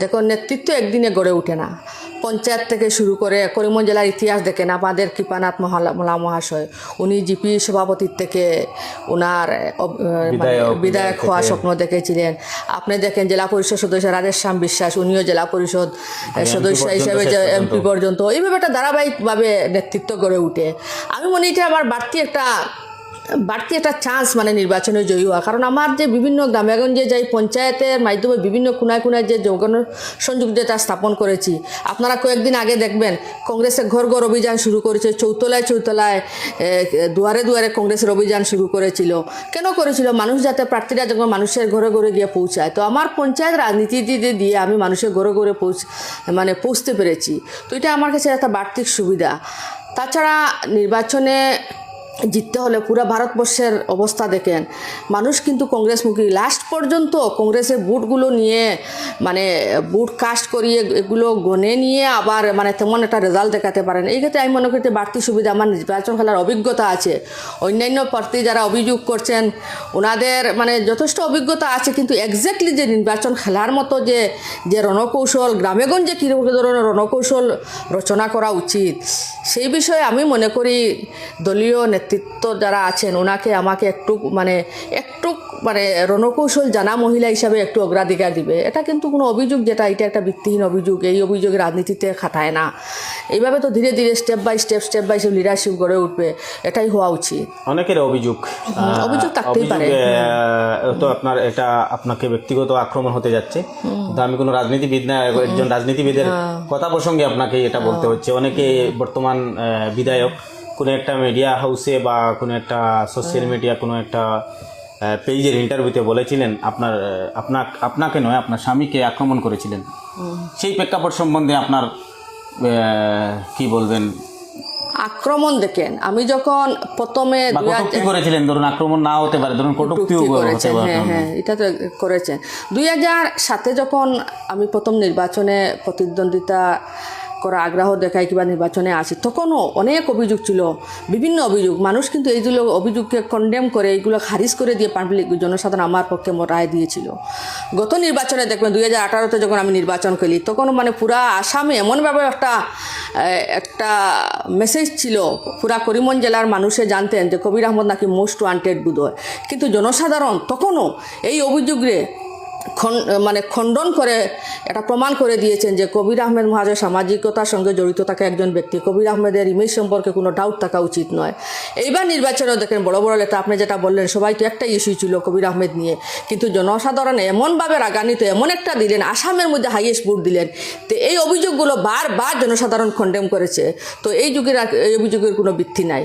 দেখো নেতৃত্ব একদিনে গড়ে ওঠে না। পঞ্চায়েত থেকে শুরু করে করিমগঞ্জ জেলার ইতিহাস দেখেন আমাদের কৃপানাথ মহালা মহাশয়। উনি জিপি সভাপতির থেকে ওনার মানে বিধায়ক হওয়ার স্বপ্ন দেখেছিলেন। আপনি দেখেন জেলা পরিষদ সদস্য রাজেশ শ্যাম বিশ্বাস উনিও জেলা পরিষদ সদস্য হিসেবে শেষ এমপি পর্যন্ত। এইভাবে একটা ধারাবাহিকভাবে নেতৃত্ব গড়ে উঠে আমি মনে এটা আবার বাড়তি একটা বাড়তি একটা চান্স মানে নির্বাচনে জয়ী হওয়া। কারণ আমার যে বিভিন্ন গ্রামেগঞ্জে যাই পঞ্চায়েতের মাধ্যমে বিভিন্ন কোনায় কোনায় যে যৌগন সংযোগ যেটা স্থাপন করেছি, আপনারা কয়েকদিন আগে দেখবেন কংগ্রেসের ঘর ঘর অভিযান শুরু করেছে, চৌতলায় চৌতলায় দুয়ারে দুয়ারে কংগ্রেসের অভিযান শুরু করেছিল। কেন করেছিল? মানুষ যাতে প্রার্থীরা যখন মানুষের ঘরে ঘরে গিয়ে পৌঁছায়, তো আমার পঞ্চায়েত রাজনীতি দিয়ে দিয়ে আমি মানুষের ঘরে ঘরে পৌঁছ মানে পৌঁছতে পেরেছি। তো এটা আমার কাছে একটা বাড়তি সুবিধা। তাছাড়া নির্বাচনে জিততে হলে পুরো ভারতবর্ষের অবস্থা দেখেন। মানুষ কিন্তু কংগ্রেসমুখী। লাস্ট পর্যন্ত কংগ্রেসের বুটগুলো নিয়ে মানে বুট কাস্ট করিয়ে এগুলো গনে নিয়ে আবার মানে তেমন একটা রেজাল্ট দেখাতে পারেন। এই ক্ষেত্রে আমি মনে করি বাড়তি সুবিধা, আমার নির্বাচন খেলার অভিজ্ঞতা আছে। অন্যান্য প্রার্থী যারা অভিযোগ করছেন, ওনাদের মানে যথেষ্ট অভিজ্ঞতা আছে, কিন্তু এক্স্যাক্টলি যে নির্বাচন খেলার মতো যে যে রণকৌশল, গ্রামেগঞ্জে কীরকম ধরনের রণকৌশল রচনা করা উচিত, সেই বিষয়ে আমি মনে করি দলীয় নেতৃত্ব যারা আছেন ওনাকে আমাকে একটু মানে একটু মানে রণকৌশল জানা মহিলা হিসাবে একটু অগ্রাধিকার দিবে। এটা কিন্তু কোনো অভিযোগ যেটা এটা একটা ভিত্তিহীন অভিযোগ এই অভিযোগ রাজনীতিতে খাটায় না। এইভাবে তো ধীরে ধীরে step by step step by step leadership গড়ে উঠবে এটাই হওয়া উচিত। অনেকের অভিযোগ অভিযোগ থাকতেই পারে। তো আপনার এটা আপনাকে ব্যক্তিগত আক্রমণ হতে যাচ্ছে। তো আমি কোনো রাজনীতিবিদ না একজন রাজনীতিবিদের হ্যাঁ। কথা প্রসঙ্গে আপনাকে এটা বলতে হচ্ছে। অনেকে বর্তমান বিধায়ক কোনো একটা মিডিয়া হাউসে বা কোনো একটা সোশ্যাল। মিডিয়া কোনো একটা পেজের ইন্টারভিউতে বলেছিলেন আপনার আহ, আপনার আপনাকে নয় আপনার স্বামীকে আক্রমণ করেছিলেন। সেই প্রেক্ষাপট সম্বন্ধে আপনার কি বলবেন? আক্রমণ দেখেন। আমি যখন প্রথমে করেছিলেন ধরুন আক্রমণ না হতে পারে ধরুন কটূক্তিও করেছেন হ্যাঁ হ্যাঁ এটা তো করেছেন। দুই হাজার সাতে যখন আমি প্রথম নির্বাচনে প্রতিদ্বন্দ্বিতা করা আগ্রহ দেখায় কিংবা নির্বাচনে আসি। তখনও অনেক অভিযোগ ছিল, বিভিন্ন অভিযোগ। মানুষ কিন্তু এইগুলো অভিযোগকে কন্ডেম করে, এইগুলো খারিজ করে দিয়ে পাবলিক জনসাধারণ আমার পক্ষে রায় দিয়েছিল। গত নির্বাচনে দেখবেন দুই হাজার আঠারোতে যখন আমি নির্বাচন করি, তখন মানে পুরা আসামে এমনভাবে একটা একটা মেসেজ ছিল, পুরা করিমগঞ্জ জেলার মানুষে জানতেন যে কবির আহমদ নাকি মোস্ট ওয়ান্টেড বুধয় কিন্তু জনসাধারণ তখনও এই অভিযোগে মানে খণ্ডন করে এটা প্রমাণ করে দিয়েছেন যে কবির আহমেদ মহাজয় সামাজিকতার সঙ্গে জড়িত থাকা একজন ব্যক্তি। কবির আহমেদের ইমেজ সম্পর্কে কোনো ডাউট থাকা উচিত নয়। এইবার নির্বাচনেও দেখেন বড় বড় নেতা আপনি যেটা বললেন, সবাই তো একটা ইস্যু ছিল কবির আহমেদ নিয়ে। কিন্তু জনসাধারণ এমনভাবে রাগান্বিত, এমন একটা দিলেন, আসামের মধ্যে হাইয়েস্ট ভোট দিলেন, তো এই অভিযোগগুলো বারবার জনসাধারণ খণ্ডেম করেছে। তো এই যুগের এই অভিযোগের কোনো ভিত্তি নাই।